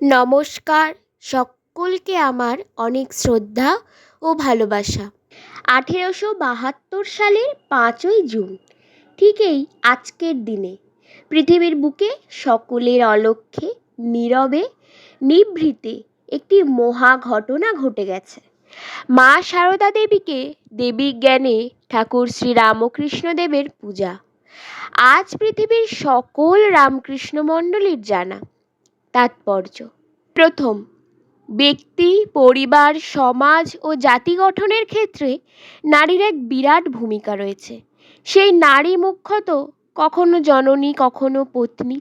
নমস্কার। সকলকে আমার অনেক শ্রদ্ধা ও ভালোবাসা। আঠেরোশো বাহাত্তর সালের পাঁচই জুন, ঠিক এই আজকের দিনে পৃথিবীর বুকে সকলের অলক্ষ্যে, নীরবে, নিভৃতে একটি মহা ঘটনা ঘটে গেছে। মা সারদা দেবীকে দেবী জ্ঞানে ঠাকুর শ্রী রামকৃষ্ণ দেবের পূজা। আজ পৃথিবীর সকল রামকৃষ্ণ মণ্ডলীর জানা। তাৎপর্য। প্রথম, ব্যক্তি, পরিবার, সমাজ ও জাতি গঠনের ক্ষেত্রে নারীর এক বিরাট ভূমিকা রয়েছে। সেই নারী মুখ্যত কখনো জননী, কখনো পত্নী।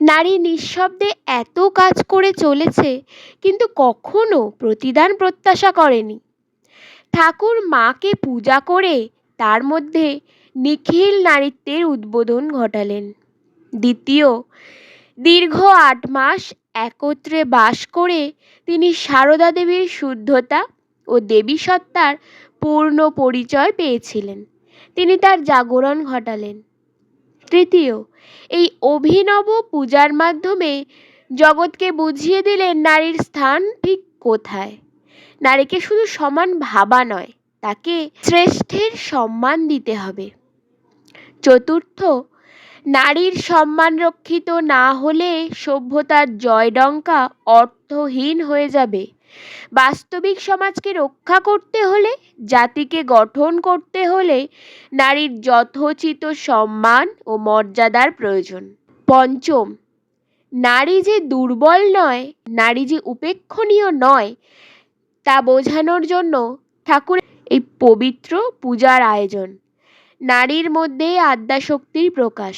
নারী নিঃশব্দে এত কাজ করে চলেছে, কিন্তু কখনো প্রতিদান প্রত্যাশা করেনি। ঠাকুর মাকে পূজা করে তার মধ্যে নিখিল নারীত্বের উদ্বোধন ঘটালেন। দ্বিতীয় দীর্ঘ আট মাস একত্রে বাস করে তিনি সারদা দেবীর শুদ্ধতা ও দেবী সত্তার পূর্ণ পরিচয় পেয়েছিলেন। তিনি তার জাগরণ ঘটালেন। তৃতীয়, এই অভিনব পূজার মাধ্যমে জগৎকে বুঝিয়ে দিলেন নারীর স্থান ঠিক কোথায়। নারীকে শুধু সমান ভাবা নয়, তাকে শ্রেষ্ঠের সম্মান দিতে হবে। চতুর্থ নারীর সম্মান রক্ষিত না হলে সভ্যতার জয়ডঙ্কা অর্থহীন হয়ে যাবে। বাস্তবিক সমাজকে রক্ষা করতে হলে, জাতিকে গঠন করতে হলে নারীর যথোচিত সম্মান ও মর্যাদার প্রয়োজন। পঞ্চম, নারী যে দুর্বল নয়, নারী যে উপেক্ষণীয় নয়, তা বোঝানোর জন্য ঠাকুর এই পবিত্র পূজার আয়োজন। নারীর মধ্যে আদ্যাশক্তির প্রকাশ।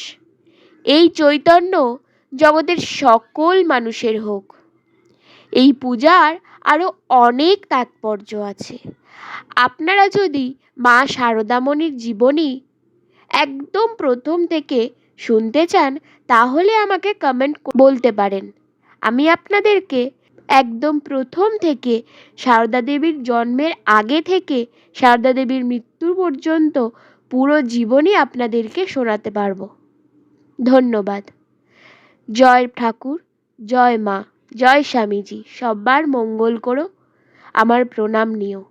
এই চৈতন্য জগতের সকল মানুষের হোক। এই পূজার আরও অনেক তাৎপর্য আছে। আপনারা যদি মা শারদামণির জীবনী একদম প্রথম থেকে শুনতে চান, তাহলে আমাকে কমেন্ট বলতে পারেন। আমি আপনাদেরকে একদম প্রথম থেকে সারদা দেবীর জন্মের আগে থেকে সারদা দেবীর মৃত্যু পর্যন্ত পুরো জীবনই আপনাদেরকে শোনাতে পারব। ধন্যবাদ। জয় ঠাকুর, জয় মা, জয় স্বামীজি, সব্বার মঙ্গল করো। আমার প্রণাম নিও।